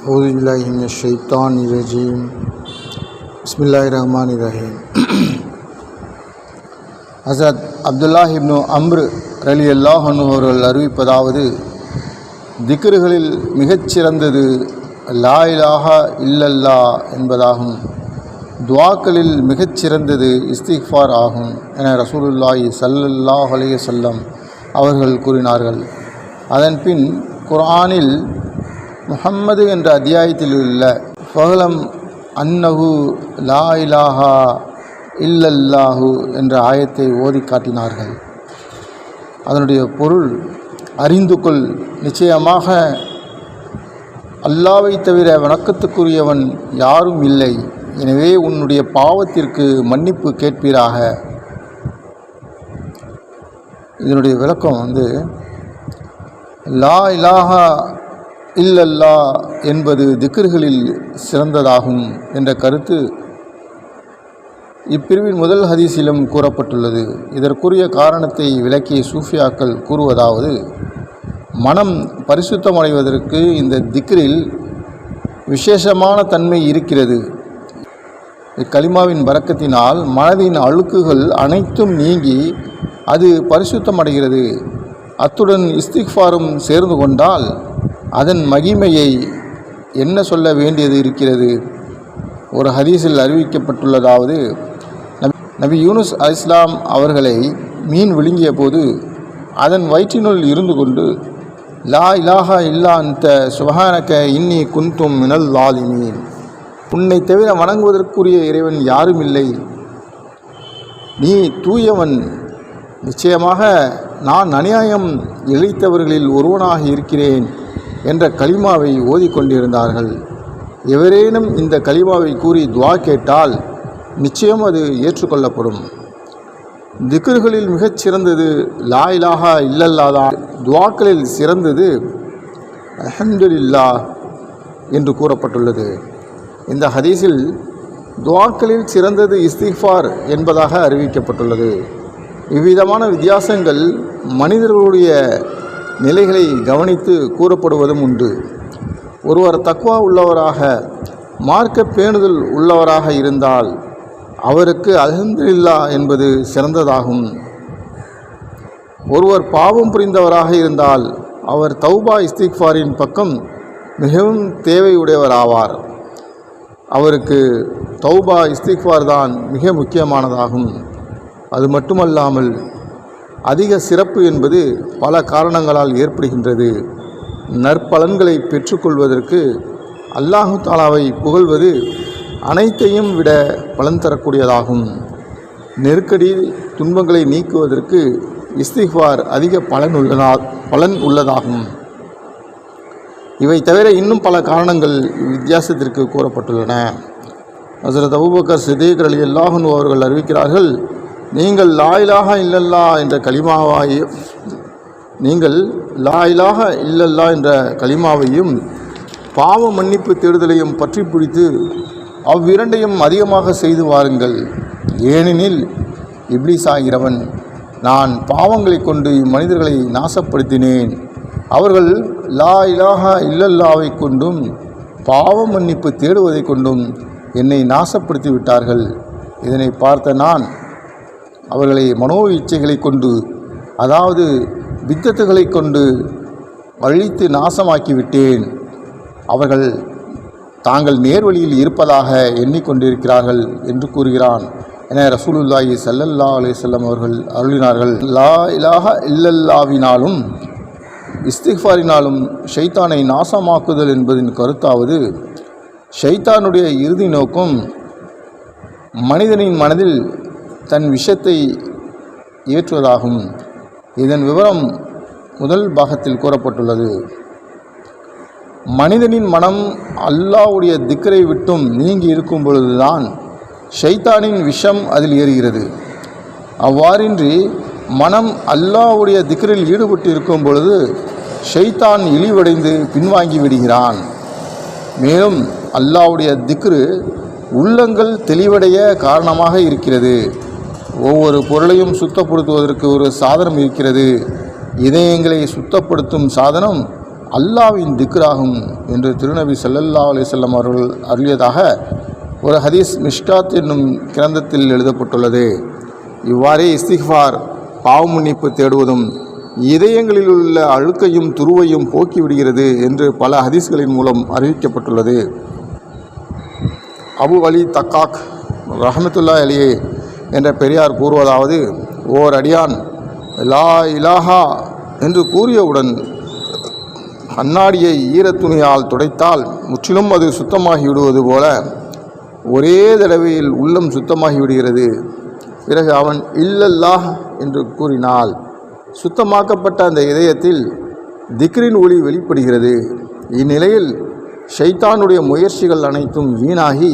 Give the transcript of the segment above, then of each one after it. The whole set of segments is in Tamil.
أعوذ بالله من الشيطان الرجيم بسم الله الرحمن الرحيم ஹசரத் அப்துல்லா இப்னு அம்ரு ரலி அல்லாஹ் அவர்கள் அறிவிப்பதாவது திக்ருகளில் மிகச்சிறந்தது லா இலாஹா இல்லல்லா என்பதாகும் துவாக்களில் மிகச்சிறந்தது இஸ்திக்ஃபார் ஆகும் என ரசூலுல்லாஹி ஸல்லல்லாஹு அலைஹி வஸல்லம் அவர்கள் கூறினார்கள் அதன்பின் குர்ஆனில் முஹம்மது என்ற அத்தியாயத்தில் உள்ள ஃபஹலம் அன்னஹு லா இலாஹா இல்லல்லாஹு என்ற ஆயத்தை ஓதி காட்டினார்கள். அதனுடைய பொருள் அறிந்து கொள். நிச்சயமாக அல்லாவை தவிர வணக்கத்துக்குரியவன் யாரும் இல்லை. எனவே உன்னுடைய பாவத்திற்கு மன்னிப்பு கேட்பீராக. இதனுடைய விளக்கம் வந்து லா இலாஹா இல்லல்லா என்பது திக்ருகளில் சிறந்ததாகும் என்ற கருத்து இப்பிரிவின் முதல் ஹதீஸிலும் கூறப்பட்டுள்ளது. இதற்குரிய காரணத்தை விளக்கிய சூஃபியாக்கள் கூறுவதாவது மனம் பரிசுத்தமடைவதற்கு இந்த திக்ரில் விசேஷமான தன்மை இருக்கிறது. இக்கலிமாவின் பறக்கத்தினால் மனதின் அழுக்குகள் அனைத்தும் நீங்கி அது பரிசுத்தமடைகிறது. அத்துடன் இஸ்திக்ஃபாரும் சேர்ந்து கொண்டால் அதன் மகிமையை என்ன சொல்ல வேண்டியது இருக்கிறது? ஒரு ஹதீஸில் அறிவிக்கப்பட்டுள்ளதாவது நபி நபி யூனுஸ் அலிஸ்லாம் அவர்களை மீன் விழுங்கிய போது அதன் வயிற்றினுள் இருந்து கொண்டு லா இலாஹா இல்லா அந்த சுபஹானக இன்னி குந்தும் மினல் லாலிமீன் உன்னை தவிர வணங்குவதற்குரிய இறைவன் யாரும் இல்லை. நீ தூயவன். நிச்சயமாக நான் அநியாயம் இழைத்தவர்களில் ஒருவனாக இருக்கிறேன். என்ற கலிமாவை ஓதிக்கொண்டிருந்தார்கள். எவரேனும் இந்த கலிமாவை கூறி துவா கேட்டால் நிச்சயம் அது ஏற்றுக்கொள்ளப்படும். திக்ருகளில் மிகச் சிறந்தது லா இலாஹா இல்லல்லாதான். துவாக்களில் சிறந்தது அஹம்துலில்லா என்று கூறப்பட்டுள்ளது. இந்த ஹதீஸில் துவாக்களில் சிறந்தது இஸ்திஃபார் என்பதாக அறிவிக்கப்பட்டுள்ளது. இவ்விதமான வித்தியாசங்கள் மனிதர்களுடைய நிலைகளை கவனித்து கூறப்படுவதும் உண்டு. ஒருவர் தக்வா உள்ளவராக மார்க்க பேணுதல் உள்ளவராக இருந்தால் அவருக்கு அல்ஹம்துலில்லா என்பது சிறந்ததாகும். ஒருவர் பாவம் புரிந்தவராக இருந்தால் அவர் தௌபா இஸ்திக்ஃபாரின் பக்கம் மிகவும் தேவையுடையவராவார். அவருக்கு தௌபா இஸ்திக்ஃபார் தான் மிக முக்கியமானதாகும். அது மட்டுமல்லாமல் அதிக சிறப்பு என்பது பல காரணங்களால் ஏற்படுகின்றது. நற்பலன்களை பெற்றுக்கொள்வதற்கு அல்லாஹு தாலாவை புகழ்வது அனைத்தையும் விட பலன் தரக்கூடியதாகும். நெருக்கடி துன்பங்களை நீக்குவதற்கு இஸ்திஃபார் அதிக பலன் உள்ளதா பலன் உள்ளதாகும். இவை தவிர இன்னும் பல காரணங்கள் வித்தியாசத்திற்கு கூறப்பட்டுள்ளன. ஹசரத் அபுபக்கர் சிதீக் அலி அல்லாஹன் அவர்கள் அறிவிக்கிறார்கள் நீங்கள் லாயிலாக இல்லல்லா என்ற கலிமாவாய் நீங்கள் லாயிலாக இல்லல்லா என்ற கலிமாவையும் பாவ மன்னிப்பு தேடுதலையும் பற்றி பிடித்து அவ்விரண்டையும் அதிகமாக செய்து வாருங்கள். ஏனெனில் இப்ளீஸ் ஆகிறவன் நான் பாவங்களை கொண்டு இம்மனிதர்களை நாசப்படுத்தினேன். அவர்கள் லா இலாக இல்லல்லாவை கொண்டும் பாவ மன்னிப்பு தேடுவதை கொண்டும் என்னை நாசப்படுத்தி விட்டார்கள். இதனை பார்த்த நான் அவர்களை மனோ இச்சைகளை கொண்டு அதாவது வித்தத்துகளை கொண்டு வழித்து நாசமாக்கிவிட்டேன். அவர்கள் தாங்கள் நேர்வழியில் இருப்பதாக எண்ணிக்கொண்டிருக்கிறார்கள் என்று கூறுகிறான். என ரசூலுல்லாஹி சல்லல்லா அலிசல்லம் அவர்கள் அருளினார்கள். லா இலாக இல்லல்லாவினாலும் இஸ்திஃபாரினாலும் ஷைத்தானை நாசமாக்குதல் என்பதின் கருத்தாவது ஷைத்தானுடைய இறுதி நோக்கம் மனிதனின் மனதில் தன் விஷத்தை ஏற்றுவதாகும். இதன் விவரம் முதல் பாகத்தில் கூறப்பட்டுள்ளது. மனிதனின் மனம் அல்லாவுடைய திக்கரை விட்டும் நீங்கி இருக்கும் பொழுதுதான் ஷைத்தானின் விஷம் அதில் ஏறுகிறது. அவ்வாறின்றி மனம் அல்லாவுடைய திக்கரில் ஈடுபட்டு இருக்கும் பொழுது ஷைத்தான் இழிவடைந்து பின்வாங்கி விடுகிறான். மேலும் அல்லாவுடைய திக்ரு உள்ளங்கள் தெளிவடைய காரணமாக இருக்கிறது. ஒவ்வொரு பொருளையும் சுத்தப்படுத்துவதற்கு ஒரு சாதனம் இருக்கிறது. இதயங்களை சுத்தப்படுத்தும் சாதனம் அல்லாவின் திக்ராகும் என்று திருநபி சல்லல்லா அலிசல்லம் அவர்கள் அருளியதாக ஒரு ஹதீஸ் மிஷ்காத் என்னும் கிரந்தத்தில் எழுதப்பட்டுள்ளது. இவ்வாறே இஸ்திஃபார் பாவமன்னிப்பு தேடுவதும் இதயங்களில் உள்ள அழுக்கையும் துருவையும் போக்கிவிடுகிறது என்று பல ஹதீஸ்களின் மூலம் அறிவிக்கப்பட்டுள்ளது. அபு அலி தக்காக் ரஹமத்துல்லா அலியே என்ற பெரியார் கூறுவதாவது ஓர் அடியான் லா இலாஹா என்று கூறியவுடன் கண்ணாடியை ஈரத்துணியால் துடைத்தால் முற்றிலும் அது சுத்தமாகி விடுவது போல ஒரே தடவையில் உள்ளம் சுத்தமாகி விடுகிறது பிறகு அவன் இல்லல்லாஹ் என்று கூறினால் சுத்தமாக்கப்பட்ட அந்த இதயத்தில் திக்ரின் ஒளி வெளிப்படுகிறது. இந்நிலையில் ஷைத்தானுடைய முயற்சிகள் அனைத்தும் வீணாகி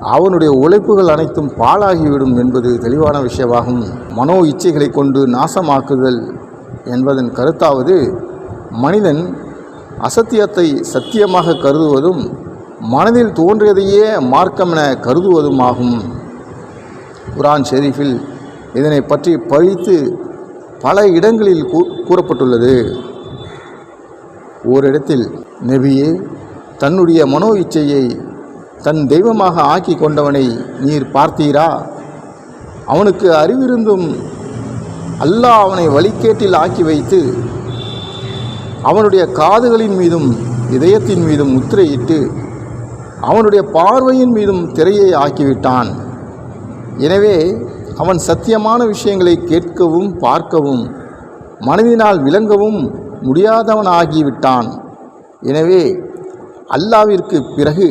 அவனுடைய உழைப்புகள் அனைத்தும் பாழாகிவிடும் என்பது தெளிவான விஷயமாகும். மனோ இச்சைகளை கொண்டு நாசமாக்குதல் என்பதன் கருத்தாவது மனிதன் அசத்தியத்தை சத்தியமாக கருதுவதும் மனதில் தோன்றியதையே மார்க்கமென கருதுவதுமாகும். குரான் ஷெரீஃபில் இதனை பற்றி பழித்து பல இடங்களில் கூ கூறப்பட்டுள்ளது. ஓரிடத்தில் நெபியே தன்னுடைய மனோ இச்சையை தன் தெய்வமாக ஆக்கி கொண்டவனை நீர் பார்த்தீரா? அவனுக்கு அறிவிருந்தும் அல்லாஹ் அவனை வழிகேட்டில் ஆக்கி வைத்து அவனுடைய காதுகளின் மீதும் இதயத்தின் மீதும் முத்திரையிட்டு அவனுடைய பார்வையின் மீதும் திரையை ஆக்கிவிட்டான். எனவே அவன் சத்தியமான விஷயங்களை கேட்கவும் பார்க்கவும் மனதினால் விளங்கவும் முடியாதவனாகிவிட்டான். எனவே அல்லாவிற்கு பிறகு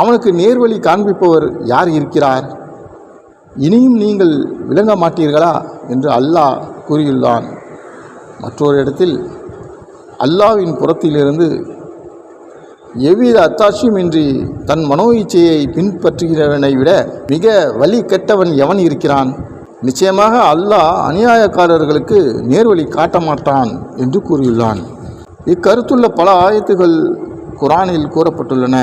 அவனுக்கு நேர்வழி காண்பிப்பவர் யார் இருக்கிறார்? இனியும் நீங்கள் விளங்க மாட்டீர்களா? என்று அல்லாஹ் கூறியுள்ளான். மற்றொரு இடத்தில் அல்லாவின் புறத்திலிருந்து எவ்வித அத்தாட்சியுமின்றி தன் மனோ இச்சையை பின்பற்றுகிறவனை விட மிக வழி கெட்டவன் எவன் இருக்கிறான்? நிச்சயமாக அல்லாஹ் அநியாயக்காரர்களுக்கு நேர்வழி காட்ட மாட்டான் என்று கூறியுள்ளான். இக்கருத்துள்ள பல ஆயத்துகள் குரானில் கூறப்பட்டுள்ளன.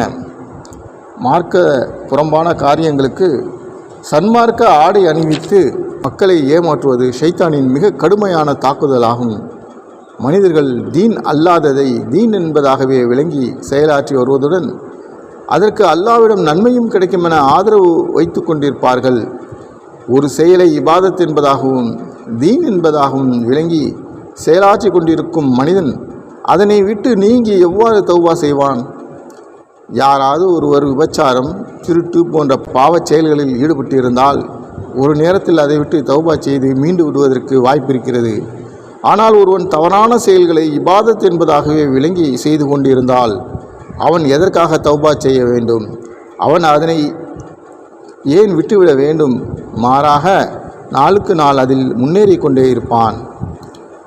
மார்க்க புறம்பான காரியங்களுக்கு சன்மார்க்க ஆடை அணிவித்து மக்களை ஏமாற்றுவது ஷைத்தானின் மிக கடுமையான தாக்குதலாகும். மனிதர்கள் தீன் அல்லாததை தீன் என்பதாகவே விளங்கி செயலாற்றி வருவதுடன் அதற்கு அல்லாவிடம் நன்மையும் கிடைக்கும் என ஆதரவு வைத்து கொண்டிருப்பார்கள். ஒரு செயலை இபாதத் என்பதாகவும் தீன் என்பதாகவும் விளங்கி செயலாற்றி கொண்டிருக்கும் மனிதன் அதனை விட்டு நீங்கி எவ்வாறு தௌவா செய்வான்? யாராவது ஒருவர் விபச்சாரம் திருட்டு போன்ற பாவச் செயல்களில் ஈடுபட்டிருந்தால் ஒரு நேரத்தில் அதை விட்டு தௌபா செய்து மீண்டு விடுவதற்கு வாய்ப்பிருக்கிறது ஆனால் ஒருவன் தவறான செயல்களை இபாதத் என்பதாகவே விளங்கி செய்து கொண்டிருந்தால் அவன் எதற்காக தௌபா செய்ய வேண்டும்? அவன் அதனை ஏன் விட்டுவிட வேண்டும்? மாறாக நாளுக்கு நாள் அதில் முன்னேறி கொண்டே இருப்பான்.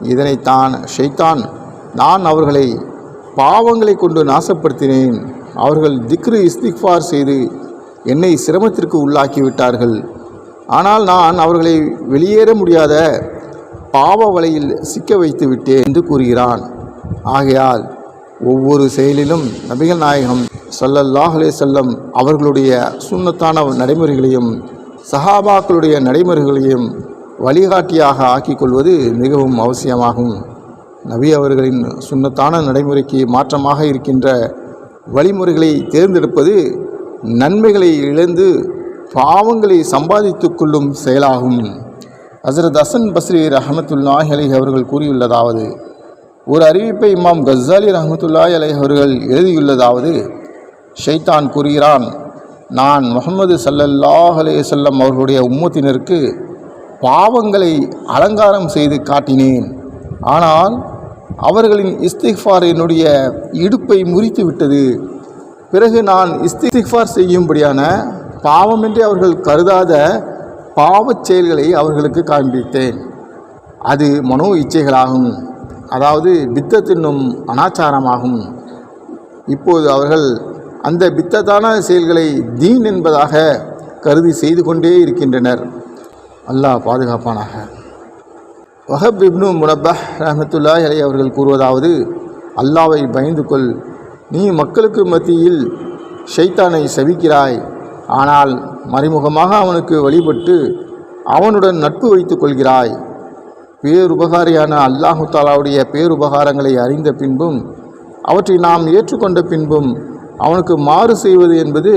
இதனைத்தான் ஷைத்தான் நான் அவர்களை பாவங்களை கொண்டு நாசப்படுத்தினேன். அவர்கள் திக்ரு இஸ்திக்ஃபார் செய்து என்னை சிரமத்திற்கு உள்ளாக்கி விட்டார்கள் ஆனால் நான் அவர்களை வெளியேற முடியாத பாவ வலையில் சிக்க வைத்து விட்டேன் என்று கூறுகிறான். ஆகையால் ஒவ்வொரு செயலிலும் நபிகள் நாயகம் சல்லல்லாஹலே செல்லம் அவர்களுடைய சுண்ணத்தான நடைமுறைகளையும் சஹாபாக்களுடைய நடைமுறைகளையும் வழிகாட்டியாக ஆக்கிக் கொள்வது மிகவும் அவசியமாகும். நபி அவர்களின் சுண்ணத்தான நடைமுறைக்கு மாற்றமாக இருக்கின்ற வழிமுறைகளை தேர்ந்தெடுப்பது நன்மைகளை இழந்து பாவங்களை சம்பாதித்து கொள்ளும் செயலாகும். ஹசரத் ஹசன் பஸ்ரி ரஹமத்துல்லாஹ் அலி அவர்கள் கூறியுள்ளதாவது ஒரு அறிவிப்பை இமாம் கஸ்ஸாலி ரஹமத்துல்லாஹி அலை அவர்கள் எழுதியுள்ளதாவது ஷைத்தான் கூறுகிறான் நான் முகமது சல்லல்லாஹ் அலைஹி வஸல்லம் அவர்களுடைய உம்மத்தினருக்கு பாவங்களை அலங்காரம் செய்து காட்டினேன். ஆனால் அவர்களின் இஸ்திஃபார் என்னுடைய இடுப்பை முறித்து விட்டது. பிறகு நான் இஸ்திஃபார் செய்யும்படியான பாவமின்றி அவர்கள் கருதாத பாவச் செயல்களை அவர்களுக்கு காண்பித்தேன். அது மனோ இச்சைகளாகும். அதாவது பித்தத் அனாச்சாரமாகும். இப்போது அவர்கள் அந்த பித்தத்தான செயல்களை தீன் என்பதாக கருதி செய்து கொண்டே இருக்கின்றனர். அல்லாஹ் பாதுகாப்பானாக. வஹப் இப்னு முனப்பஹ் ரஹமத்துல்லா அலை அவர்கள் கூறுவதாவது அல்லாவை பயந்து கொள். நீ மக்களுக்கு மத்தியில் ஷைத்தானை செவிக்கிறாய் ஆனால் மறைமுகமாக அவனுக்கு வழிபட்டு அவனுடன் நட்பு வைத்துக் கொள்கிறாய். பேருபகாரியான அல்லாஹு தாலாவுடைய பேருபகாரங்களை அறிந்த பின்பும் அவற்றை நாம் ஏற்றுக்கொண்ட பின்பும் அவனுக்கு மாறு செய்வது என்பது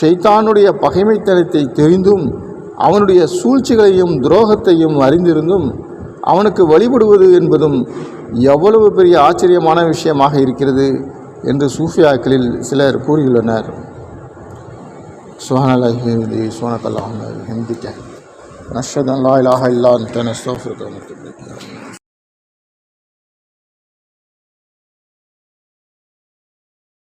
ஷைத்தானுடைய பகைமைத்தனத்தை தெரிந்தும் அவனுடைய சூழ்ச்சிகளையும் துரோகத்தையும் அறிந்திருந்தும் அவனுக்கு வழிபடுவது என்பதும் எவ்வளவு பெரிய ஆச்சரியமான விஷயமாக இருக்கிறது என்று சூஃபியாக்களில் சிலர் கூறியுள்ளனர். சுஹானி அல்லாஹி ஹிந்திக்க நஷத் அல்லா இலாஹ இல்லா